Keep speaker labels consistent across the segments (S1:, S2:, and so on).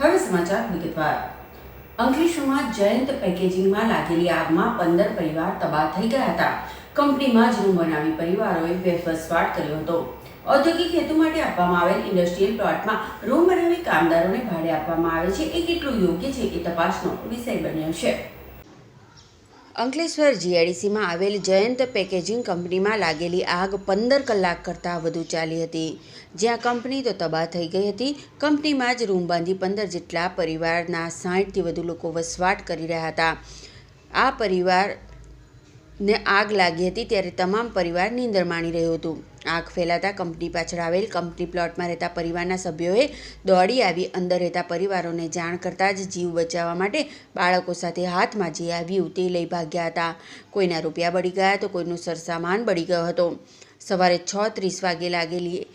S1: હવે સમાચાર વિગતવાર. અંકલેશ્વરમાં જયંત પેકેજિંગમાં લાગેલી આગમાં પંદર પરિવાર તબાહ થઈ ગયા હતા. કંપનીમાં જ રૂમ બનાવી પરિવારોએ બેફસવાટ કર્યો હતો. ઔદ્યોગિક હેતુ માટે આપવામાં આવેલ ઇન્ડસ્ટ્રીયલ પ્લોટમાં રૂમ બનાવી કામદારોને ભાડે આપવામાં આવે છે. એ કેટલું યોગ્ય છે એ તપાસનો વિષય બન્યો છે. અંકલેશ્વર જીઆઈડીસીમાં આવેલ જયંત પેકેજિંગ કંપનીમાં લાગેલી આગ પંદર કલાક કરતાં વધુ ચાલી હતી. જ્યાં કંપની તો તબાહ થઈ ગઈ હતી. કંપનીમાં જ રૂમ બાંધી પંદર જેટલા પરિવારના સાઠથી વધુ લોકો વસવાટ કરી રહ્યા હતા. આ પરિવારને આગ લાગી હતી ત્યારે તમામ પરિવાર નીંદર માણી રહ્યું હતું. આગ ફેલાતા કંપની પાછળ આવેલ કંપની પ્લોટમાં રહેતા પરિવારના સભ્યોએ દોડી આવી અંદર રહેતા પરિવારોને જાણ કરતાં જ જીવ બચાવવા માટે બાળકો સાથે હાથમાં જે આવ્યું તે લઈ ભાગ્યા હતા. કોઈના રૂપિયા બળી ગયા તો કોઈનું સરસામાન બળી ગયો હતો. સવારે છ ત્રીસ વાગે લાગેલી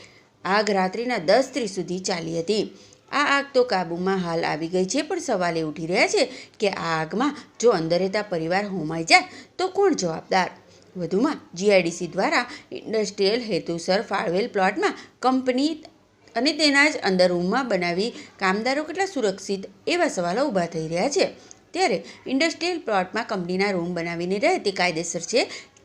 S1: આગ રાત્રિના દસ ત્રીસ સુધી ચાલી હતી. આ આગ તો કાબૂમાં હાલ આવી ગઈ છે, પણ સવાલ એ ઉઠી રહ્યા છે કે આ આગમાં જો અંદર રહેતા પરિવાર હોમાઈ જાય, તો કોણ જવાબદાર? વધુમાં, જીઆઈડીસી દ્વારા ઇન્ડસ્ટ્રીયલ હેતુસર ફાળવેલ પ્લોટમાં કંપની અને તેના જ અંદર રૂમમાં બનાવી કામદારો કેટલા સુરક્ષિત એવા સવાલો ઊભા થઈ રહ્યા છે. ત્યારે ઇન્ડસ્ટ્રીયલ પ્લોટમાં કંપનીના રૂમ બનાવીને રહે તે કાયદેસર છે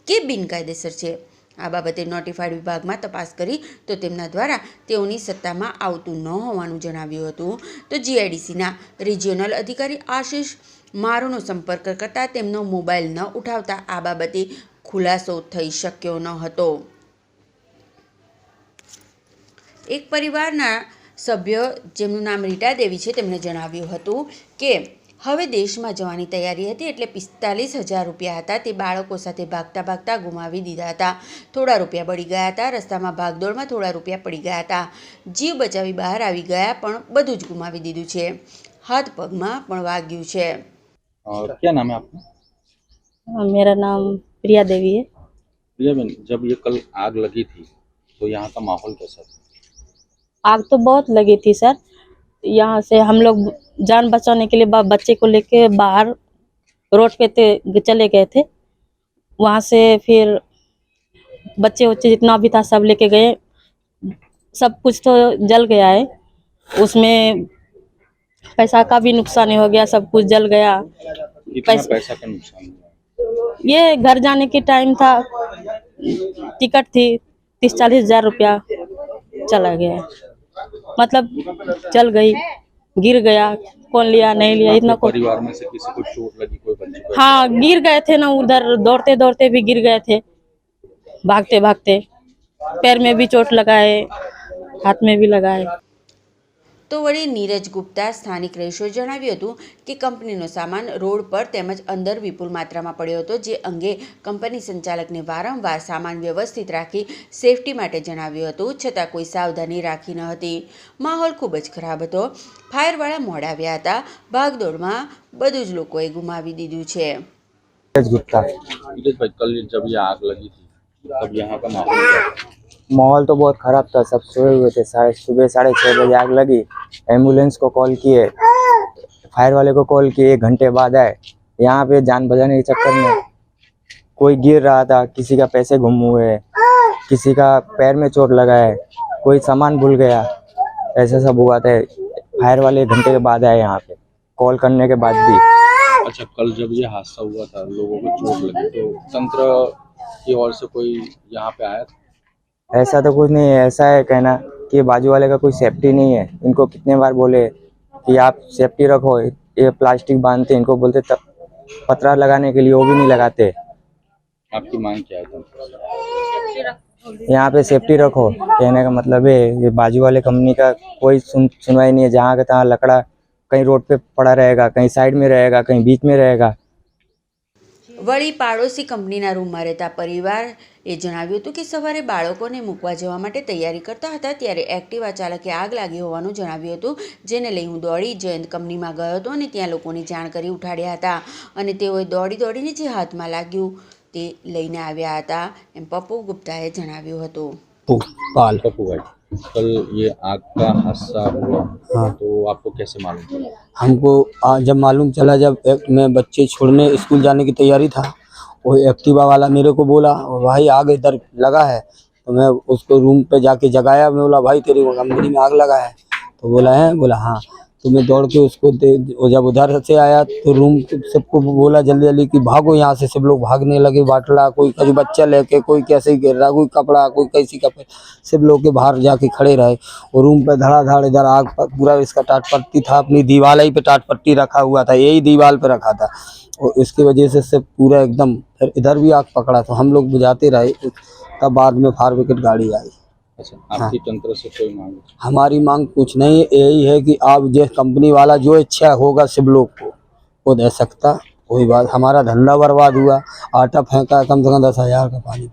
S1: કે બિનકાયદેસર છે? આ બાબતે નોટિફાઈડ વિભાગમાં તપાસ કરી તો તેમના દ્વારા તેઓની સત્તામાં આવતું ન હોવાનું જણાવ્યું હતું. તો જીઆઈડીસીના રિજિયોનલ અધિકારી આશિષ મારોનો સંપર્ક કરતાં તેમનો મોબાઈલ ન ઉઠાવતા આ બાબતે ખુલાસો થઈ શક્યો ન હતો. એક પરિવારના સભ્ય, જેમનું નામ રીટા દેવી છે, તેમણે જણાવ્યું હતું કે હવે દેશમાં જવાની તૈયારી હતી એટલે પિસ્તાલીસ હજાર રૂપિયા હતા તે બાળકો સાથે ભાગતા ભાગતા ગુમાવી દીધા હતા થોડા રૂપિયા બળી ગયા હતા રસ્તામાં ભાગદોડમાં થોડા રૂપિયા પડી ગયા હતા જીવ બચાવી બહાર આવી ગયા પણ બધું જ ગુમાવી દીધું છે હાથ પગમાં પણ વાગ્યું છે
S2: और क्या नाम है आपका
S3: हाँ, मेरा नाम प्रिया देवी है
S2: प्रिया बहन जब ये कल आग लगी थी तो यहाँ का माहौल कैसा था
S3: आग तो बहुत लगी थी सर यहाँ से हम लोग जान बचाने के लिए बच्चे को लेके बाहर रोड पे थे चले गए थे। वहाँ से फिर बच्चे वच्चे जितना भी था सब लेके गए। सब कुछ तो जल गया है। उसमें पैसा का भी नुकसान हो गया सब कुछ जल गया। पैसे-
S2: पैसा का नुकसान
S3: ये घर जाने के टाइम था। टिकट थी तीस चालीस हज़ार रुपया चला गया। मतलब चल गई गिर गया कौन लिया नहीं लिया इतना को
S2: परिवार में से किसी को चोट लगी कोई बच्चे
S3: हाँ गिर गए थे ना उधर दौड़ते दौड़ते भी गिर गए थे। भागते भागते पैर में भी चोट लगाए हाथ में भी लगाए।
S1: તો વળી નીરજ ગુપ્તા સ્થાનિક રહીશોએ જણાવ્યું હતું કે કંપનીનો સામાન રોડ પર તેમજ અંદર વિપુલ માત્રામાં પડ્યો હતો જે અંગે કંપની સંચાલકને વારંવાર સામાન વ્યવસ્થિત રાખી સેફટી માટે જણાવ્યું હતું છતાં કોઈ સાવધાની રાખી ન હતી. માહોલ ખૂબ જ ખરાબ હતો. ફાયરવાળા મોડાવ્યા હતા. ભાગદોડમાં બધું જ લોકોએ ગુમાવી દીધું છે.
S2: ગુપ્તા. કલ જબ આગ લગી હતી. माहौल
S4: तो बहुत खराब था, सब सोए हुए थे सुबह साढ़े छः बजे आग लगी एंबुलेंस को कॉल किए फायर वाले को कॉल किए, एक घंटे बाद आए, यहाँ पे जान बजाने के चक्कर में कोई गिर रहा था, किसी का पैसे गुम हुए, किसी का पैर में चोट लगा है, कोई सामान भूल गया, ऐसा सब हुआ था फायर वाले एक घंटे के बाद आए यहाँ पे कॉल करने के बाद भी।
S2: अच्छा कल जब ये हादसा हुआ था, लोगों को चोट लगी तो तंत्र की ओर से कोई यहाँ पे आया था?
S4: ऐसा तो कुछ नहीं है ऐसा है कहना कि बाजू वाले का कोई सेफ्टी नहीं है इनको कितने बार बोले कि आप सेफ्टी रखो ये प्लास्टिक बांधते इनको बोलते तब पतरा लगाने के लिए वो भी नहीं लगाते
S2: आपकी मांग क्या है तंत्र
S4: यहाँ पे सेफ्टी रखो कहने का मतलब है ये बाजू वाले कंपनी का कोई सुन सुनवाई नहीं है जहाँ का तहाँ लकड़ा कहीं रोड पे पड़ा रहेगा कहीं साइड में रहेगा कहीं बीच में रहेगा
S1: વળી પાડોશી કંપનીના રૂમમાં રહેતા પરિવાર એ જણાવ્યું હતું કે સવારે બાળકોને મૂકવા જવા માટે તૈયારી કરતા હતા ત્યારે એક્ટિવા ચાલકે આગ લાગી હોવાનું જણાવ્યું હતું જેને લઈ હું દોડી જયંત કંપનીમાં ગયો હતો અને ત્યાં લોકોની જાણ કરી ઉઠાડ્યા હતા અને તેઓએ દોડી દોડીને જે હાથમાં લાગ્યું તે લઈને આવ્યા હતા એમ પપ્પુ ગુપ્તાએ જણાવ્યું હતું
S5: पाल
S2: पप्पू भाई कल ये आग का हादसा हुआ
S5: हाँ।
S2: तो आपको कैसे मालूम चला
S5: हमको आज जब मालूम चला जब एक- मैं बच्चे छोड़ने स्कूल जाने की तैयारी था वो एक्टिवा वाला मेरे को बोला, भाई आग इधर लगा है। तो मैं उसको रूम पे जाके जगाया, मैं बोला, भाई तेरी कंपनी में आग लगा है। तो बोला, है? बोला हाँ। तो मैं दौड़ के उसको दे- जब उधर से आया तो रूम सबको बोला जल्दी जल्दी कि भागो यहाँ से, सब लोग भागने लगे, बाटला, कोई कभी बच्चा लेके, कोई कैसे गिर रहा, कोई कपड़ा, कोई कैसी कपड़े, सब लोग के बाहर जाके खड़े रहे। और रूम पे धड़ाधड़ इधर आग पूरा इसका टाट पट्टी था, अपनी दीवाल ही पे टाट पट्टी रखा हुआ था, यही दीवार पे रखा था। और इसकी वजह से इससे पूरा एकदम फिर इधर भी आग पकड़ा तो हम लोग बुझाते रहे तब बाद में फायर ब्रिगेड गाड़ी आई।
S2: अच्छा आपकी तंत्र से कोई मांग?
S5: हमारी मांग कुछ नहीं है यही है कि आप जो कंपनी वाला जो इच्छा होगा सब लोग को वो दे सकता कोई बात हमारा धंधा बर्बाद हुआ आटा फेंका कम से कम दस हज़ार का पानी